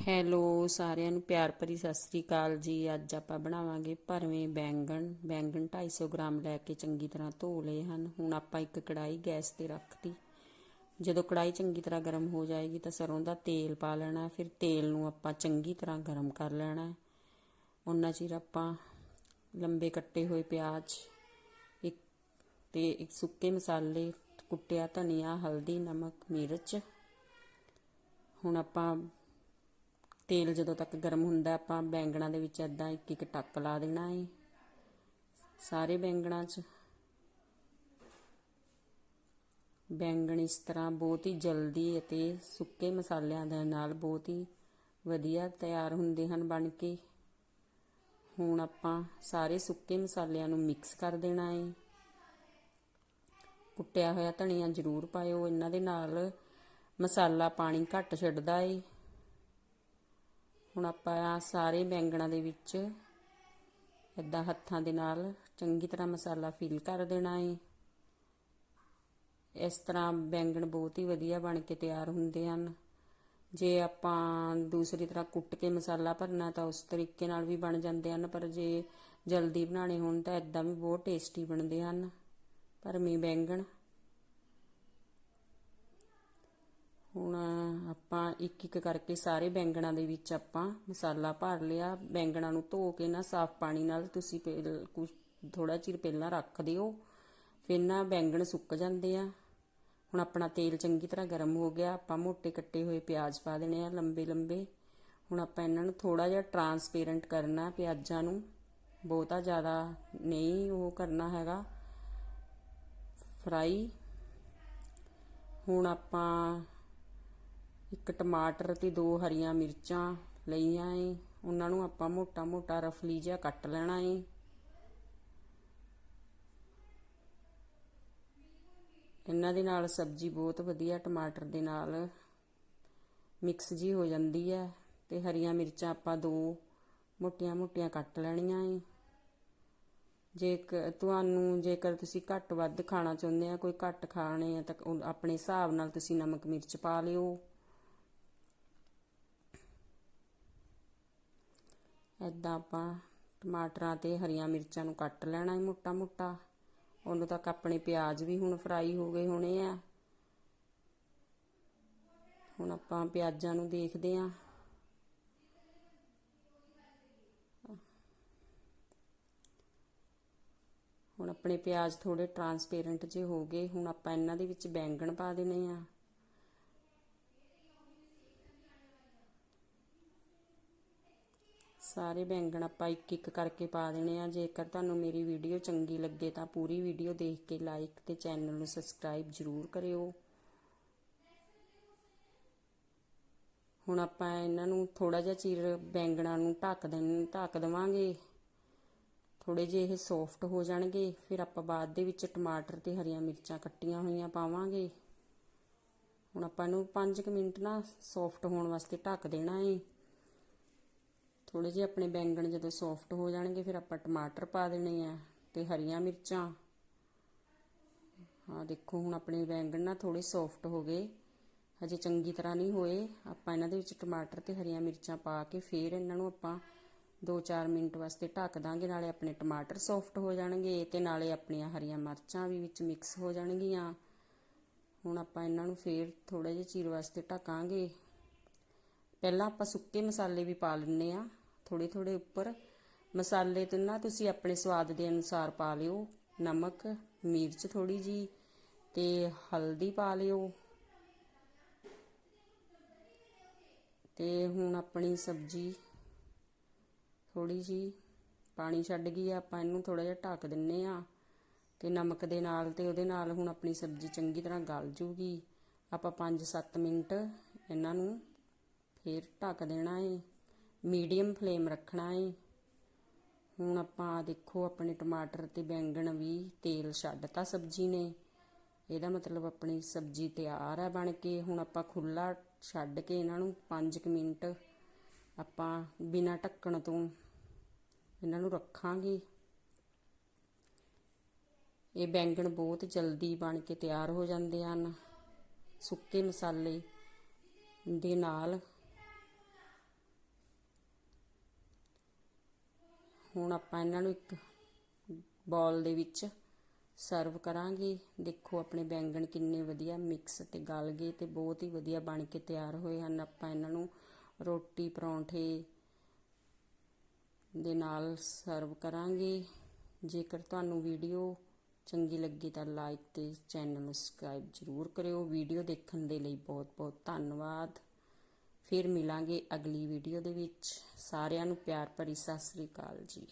Hello, ਸਾਰਿਆਂ ਨੂੰ ਪਿਆਰ ਭਰੀ ਸਤਿ ਸ੍ਰੀ ਅਕਾਲ ਜੀ। ਅੱਜ ਆਪਾਂ ਬਣਾਵਾਂਗੇ ਭਰਵੇਂ ਬੈਂਗਣ। ਬੈਂਗਣ 250 ਗ੍ਰਾਮ ਲੈ ਕੇ ਚੰਗੀ ਤਰ੍ਹਾਂ ਧੋ ਲਏ ਹਨ। ਹੁਣ ਆਪਾਂ ਇੱਕ ਕੜਾਈ ਗੈਸ ਤੇ ਰੱਖਤੀ। ਜਦੋਂ ਕੜਾਈ ਚੰਗੀ ਤਰ੍ਹਾਂ ਗਰਮ ਹੋ ਜਾਏਗੀ ਤਾਂ ਸਰੋਂ ਦਾ ਤੇਲ ਪਾ ਲੈਣਾ। ਫਿਰ ਤੇਲ ਨੂੰ ਆਪਾਂ ਚੰਗੀ ਤਰ੍ਹਾਂ ਗਰਮ ਕਰ ਲੈਣਾ। ਉਹਨਾਂ ਚਿਰ ਆਪਾਂ ਲੰਬੇ ਕੱਟੇ ਹੋਏ ਪਿਆਜ਼, ਇੱਕ ਤੇ ਇੱਕ ਸੁੱਕੇ ਮਸਾਲੇ, ਕੁੱਟਿਆ ਧਨੀਆ, ਹਲਦੀ, ਨਮਕ, ਮਿਰਚ। ਹੁਣ ਆਪਾਂ ਤੇਲ ਜਦੋਂ ਤੱਕ ਗਰਮ ਹੁੰਦਾ, ਆਪਾਂ ਬੈਂਗਣਾ ਦੇ ਵਿੱਚ ਐਦਾਂ ਇੱਕ ਇੱਕ ਟੱਕ ਲਾ ਦੇਣਾ ਹੈ ਸਾਰੇ ਬੈਂਗਣਾਂ 'ਚ। ਬੈਂਗਣ ਇਸ ਤਰ੍ਹਾਂ ਬਹੁਤ ਹੀ ਜਲਦੀ ਅਤੇ ਸੁੱਕੇ ਮਸਾਲਿਆਂ ਦੇ ਨਾਲ ਬਹੁਤ ਹੀ ਵਧੀਆ ਤਿਆਰ ਹੁੰਦੇ ਹਨ ਬਣ ਕੇ। ਹੁਣ ਆਪਾਂ ਸਾਰੇ ਸੁੱਕੇ ਮਸਾਲਿਆਂ ਨੂੰ ਮਿਕਸ ਕਰ ਦੇਣਾ ਹੈ ਕੁੱਟਿਆ ਹੋਇਆ ਧਨੀਆ ਜ਼ਰੂਰ ਪਾਇਓ। ਇਹਨਾਂ ਦੇ ਨਾਲ ਮਸਾਲਾ ਪਾਣੀ ਘੱਟ ਛੱਡਦਾ ਏ। ਹੁਣ ਆਪਾਂ ਸਾਰੇ ਬੈਂਗਣਾਂ ਦੇ ਵਿੱਚ ਇਦਾਂ ਹੱਥਾਂ ਦੇ ਨਾਲ ਚੰਗੀ ਤਰ੍ਹਾਂ ਮਸਾਲਾ ਫੀਲ ਕਰ ਦੇਣਾ ਹੈ ਇਸ ਤਰ੍ਹਾਂ ਬੈਂਗਣ ਬਹੁਤ ਹੀ ਵਧੀਆ ਬਣ ਕੇ ਤਿਆਰ ਹੁੰਦੇ ਹਨ। ਜੇ ਆਪਾਂ ਦੂਸਰੀ ਤਰ੍ਹਾਂ ਕੁੱਟ ਕੇ ਮਸਾਲਾ ਭਰਨਾ ਤਾਂ ਉਸ ਤਰੀਕੇ ਨਾਲ ਵੀ ਬਣ ਜਾਂਦੇ ਹਨ, ਪਰ ਜੇ ਜਲਦੀ ਬਣਾਉਣੇ ਹੋਣ ਤਾਂ ਇਦਾਂ ਵੀ ਬਹੁਤ ਟੇਸਟੀ ਬਣਦੇ ਹਨ। ਭਰਮੀ ਬੈਂਗਣ ਹੁਣ ਆਪਾਂ ਇੱਕ ਇੱਕ ਕਰਕੇ ਸਾਰੇ ਬੈਂਗਣਾਂ ਦੇ ਵਿੱਚ ਆਪਾਂ ਮਸਾਲਾ ਭਰ ਲਿਆ। ਬੈਂਗਣਾਂ ਨੂੰ ਧੋ ਕੇ ਨਾ ਸਾਫ਼ ਪਾਣੀ ਨਾਲ ਤੁਸੀਂ ਕੁਝ ਥੋੜਾ ਚਿਰ ਪਹਿਲਾਂ ਰੱਖ ਦਿਓ। ਫਿਰ ਨਾ ਬੈਂਗਣ ਸੁੱਕ ਜਾਂਦੇ ਆ। ਹੁਣ ਆਪਣਾ ਤੇਲ ਚੰਗੀ ਤਰ੍ਹਾਂ ਗਰਮ ਹੋ ਗਿਆ। ਆਪਾਂ ਮੋٹے ਕੱਟੇ ਹੋਏ ਪਿਆਜ਼ ਪਾ ਦੇਣੇ ਆ ਲੰਬੇ ਲੰਬੇ ਹੁਣ ਆਪਾਂ ਇਹਨਾਂ ਨੂੰ ਥੋੜਾ ਜਿਹਾ ਟਰਾਂਸਪੇਰੈਂਟ ਕਰਨਾ ਪਿਆਜ਼ਾਂ ਨੂੰ। ਬਹੁਤਾ ਜ਼ਿਆਦਾ ਨਹੀਂ ਉਹ ਕਰਨਾ ਹੈਗਾ। ਫਰਾਈ ਹੁਣ ਆਪਾਂ ਇੱਕ ਟਮਾਟਰ ਤੇ ਦੋ ਹਰੀਆਂ ਮਿਰਚਾਂ ਲਈਆਂ ਏ। ਉਹਨਾਂ ਨੂੰ ਆਪਾਂ ਮੋਟਾ ਮੋਟਾ ਰਫਲੀ ਜਿਹਾ ਕੱਟ ਲੈਣਾ ਏ। ਇਹਨਾਂ ਦੇ ਨਾਲ ਸਬਜ਼ੀ ਬਹੁਤ ਵਧੀਆ, ਟਮਾਟਰ ਦੇ ਨਾਲ ਮਿਕਸ ਜੀ ਹੋ ਜਾਂਦੀ ਹੈ ਤੇ ਹਰੀਆਂ ਮਿਰਚਾਂ ਆਪਾਂ ਦੋ ਮੋਟੀਆਂ ਮੋਟੀਆਂ ਕੱਟ ਲੈਣੀਆਂ ਏ। ਜੇ ਤੁਹਾਨੂੰ ਜੇਕਰ ਤੁਸੀਂ ਘੱਟ ਵੱਧ ਖਾਣਾ ਚਾਹੁੰਦੇ ਆ, ਕੋਈ ਘੱਟ ਖਾਣੇ ਆ, ਤਾਂ ਆਪਣੇ ਹਿਸਾਬ ਨਾਲ ਤੁਸੀਂ ਨਮਕ ਮਿਰਚ ਪਾ ਲਿਓ। ਇਦਾਂ ਆਪਾਂ ਟਮਾਟਰਾਂ ਤੇ ਹਰੀਆਂ ਮਿਰਚਾਂ ਨੂੰ ਕੱਟ ਲੈਣਾ ਹੈ ਮੋਟਾ ਮੋਟਾ। ਉਦੋਂ ਤੱਕ ਆਪਣੇ ਪਿਆਜ਼ ਵੀ ਹੁਣ ਫਰਾਈ ਹੋ ਗਏ ਹੋਣੇ ਆ। ਹੁਣ ਆਪਾਂ ਪਿਆਜ਼ਾਂ ਨੂੰ ਦੇਖਦੇ ਆਂ। ਹੁਣ ਆਪਣੇ ਪਿਆਜ਼ ਥੋੜੇ ਟਰਾਂਸਪੇਰੈਂਟ ਜੇ ਹੋ ਗਏ, ਹੁਣ ਆਪਾਂ ਇਹਨਾਂ ਦੇ ਵਿੱਚ ਬੈਂਗਣ ਪਾ ਦੇਣੇ ਆ। ਸਾਰੇ ਬੈਂਗਣ ਆਪਾਂ ਇੱਕ ਇੱਕ ਕਰਕੇ ਪਾ ਦੇਣੇ ਆ। ਜੇਕਰ ਤੁਹਾਨੂੰ ਮੇਰੀ ਵੀਡੀਓ ਚੰਗੀ ਲੱਗੇ ਤਾਂ ਪੂਰੀ ਵੀਡੀਓ ਦੇਖ ਕੇ ਲਾਈਕ ਤੇ ਚੈਨਲ ਨੂੰ ਸਬਸਕ੍ਰਾਈਬ ਜ਼ਰੂਰ ਕਰਿਓ। ਹੁਣ ਆਪਾਂ ਇਹਨਾਂ ਨੂੰ ਥੋੜਾ ਜਿਹਾ ਚਿਰ ਬੈਂਗਣਾਂ ਨੂੰ ਢੱਕ ਦੇਣ, ਢੱਕ ਦੇਵਾਂਗੇ। ਥੋੜੇ ਜਿਹੇ ਇਹ ਸੌਫਟ ਹੋ ਜਾਣਗੇ। ਫਿਰ ਆਪਾਂ ਬਾਅਦ ਦੇ ਵਿੱਚ ਟਮਾਟਰ ਤੇ ਹਰੀਆਂ ਮਿਰਚਾਂ ਕੱਟੀਆਂ ਹੋਈਆਂ ਪਾਵਾਂਗੇ। ਹੁਣ ਆਪਾਂ ਨੂੰ 5 ਮਿੰਟ ਨਾ ਸੌਫਟ ਹੋਣ ਵਾਸਤੇ ਢੱਕ ਦੇਣਾ ਏ। ਥੋੜੇ ਜਿਹੇ ਆਪਣੇ ਬੈਂਗਣ ਜਦੋਂ ਸੌਫਟ ਹੋ ਜਾਣਗੇ, ਫਿਰ ਆਪਾਂ ਟਮਾਟਰ ਪਾ ਦੇਣੇ ਆ ਤੇ ਹਰੀਆਂ ਮਿਰਚਾਂ। ਆ ਦੇਖੋ, ਹੁਣ ਆਪਣੇ ਬੈਂਗਣ ਨਾ ਥੋੜੇ ਸੌਫਟ ਹੋ ਗਏ। ਹਜੇ ਚੰਗੀ ਤਰ੍ਹਾਂ ਨਹੀਂ ਹੋਏ। ਆਪਾਂ ਇਹਨਾਂ ਦੇ ਵਿੱਚ ਟਮਾਟਰ ਤੇ ਹਰੀਆਂ ਮਿਰਚਾਂ ਪਾ ਕੇ ਫਿਰ ਇਹਨਾਂ ਨੂੰ ਆਪਾਂ 2-4 ਮਿੰਟ ਵਾਸਤੇ ਢੱਕ ਦਾਂਗੇ, ਨਾਲੇ ਆਪਣੇ ਟਮਾਟਰ ਸੌਫਟ ਹੋ ਜਾਣਗੇ ਤੇ ਨਾਲੇ ਆਪਣੀਆਂ ਹਰੀਆਂ ਮਿਰਚਾਂ ਵੀ ਵਿੱਚ ਮਿਕਸ ਹੋ ਜਾਣਗੀਆਂ। ਹੁਣ ਆਪਾਂ ਇਹਨਾਂ ਨੂੰ ਫੇਰ ਥੋੜਾ ਜਿਹਾ ਚੀਰ ਵਾਸਤੇ ਢਕਾਂਗੇ। ਪਹਿਲਾਂ ਆਪਾਂ ਸੁੱਕੇ ਮਸਾਲੇ ਵੀ ਪਾ ਲੈਣੇ ਆ ਥੋੜੇ ਥੋੜੇ ਉੱਪਰ। ਮਸਾਲੇ ਤੇ ਨਾ ਤੁਸੀਂ ਆਪਣੇ ਸਵਾਦ ਦੇ ਅਨੁਸਾਰ ਪਾ ਲਿਓ। ਨਮਕ, ਮਿਰਚ ਥੋੜੀ ਜੀ ਤੇ ਹਲਦੀ ਪਾ ਲਿਓ। ਤੇ ਹੁਣ ਆਪਣੀ ਸਬਜ਼ੀ ਥੋੜੀ ਜੀ ਪਾਣੀ ਛੱਡ ਗਈ ਆ। ਆਪਾਂ ਇਹਨੂੰ ਥੋੜਾ ਜਿਹਾ ਢੱਕ ਦਿੰਨੇ ਆ ਤੇ ਨਮਕ ਦੇ ਨਾਲ ਤੇ ਉਹਦੇ ਨਾਲ ਹੁਣ ਆਪਣੀ ਸਬਜ਼ੀ ਚੰਗੀ ਤਰ੍ਹਾਂ ਗਲ ਜੂਗੀ। ਆਪਾਂ 5-7 ਮਿੰਟ ਇਹਨਾਂ ਨੂੰ ਫਿਰ ਢੱਕ ਦੇਣਾ ਏ। ਮੀਡੀਅਮ ਫਲੇਮ ਰੱਖਣਾ ਹੈ ਹੁਣ ਆਪਾਂ ਦੇਖੋ, ਆਪਣੇ ਟਮਾਟਰ ਤੇ ਬੈਂਗਣ ਵੀ ਤੇਲ ਛੱਡਤਾ ਸਬਜ਼ੀ ਨੇ। ਇਹਦਾ ਮਤਲਬ ਆਪਣੀ ਸਬਜ਼ੀ ਤਿਆਰ ਹੈ ਬਣ ਕੇ। ਹੁਣ ਆਪਾਂ ਖੁੱਲਾ ਛੱਡ ਕੇ ਇਹਨਾਂ ਨੂੰ 5 ਮਿੰਟ ਆਪਾਂ ਬਿਨਾਂ ਢੱਕਣ ਤੋਂ ਇਹਨਾਂ ਨੂੰ ਰੱਖਾਂਗੇ। ਇਹ ਬੈਂਗਣ ਬਹੁਤ ਜਲਦੀ ਬਣ ਕੇ ਤਿਆਰ ਹੋ ਜਾਂਦੇ ਹਨ। ਸੁੱਕੇ ਮਸਾਲੇ ਦੇ ਨਾਲ ਹੁਣ ਆਪਾਂ ਇਹਨਾਂ ਨੂੰ ਇੱਕ ਬੌਲ ਦੇ ਵਿੱਚ ਸਰਵ ਕਰਾਂਗੇ। ਦੇਖੋ ਆਪਣੇ ਬੈਂਗਣ ਕਿੰਨੇ ਵਧੀਆ ਮਿਕਸ ਤੇ ਗਲ ਗਏ ਤੇ ਬਹੁਤ ਹੀ ਵਧੀਆ ਬਣ ਕੇ ਤਿਆਰ ਹੋਏ ਹਨ। ਆਪਾਂ ਇਹਨਾਂ ਨੂੰ ਰੋਟੀ ਪਰੌਂਠੇ ਦੇ ਨਾਲ ਸਰਵ ਕਰਾਂਗੇ। ਜੇਕਰ ਤੁਹਾਨੂੰ ਵੀਡੀਓ ਚੰਗੀ ਲੱਗੀ ਤਾਂ ਲਾਈਕ ਤੇ ਚੈਨਲ ਨੂੰ ਸਬਸਕ੍ਰਾਈਬ ਜ਼ਰੂਰ ਕਰਿਓ। ਵੀਡੀਓ ਦੇਖਣ ਦੇ ਲਈ ਬਹੁਤ ਬਹੁਤ ਧੰਨਵਾਦ। ਫਿਰ ਮਿਲਾਂਗੇ ਅਗਲੀ ਵੀਡੀਓ ਦੇ ਵਿੱਚ। ਸਾਰਿਆਂ ਨੂੰ ਪਿਆਰ ਭਰੀ ਸਤਿ ਸ੍ਰੀ ਅਕਾਲ ਜੀ।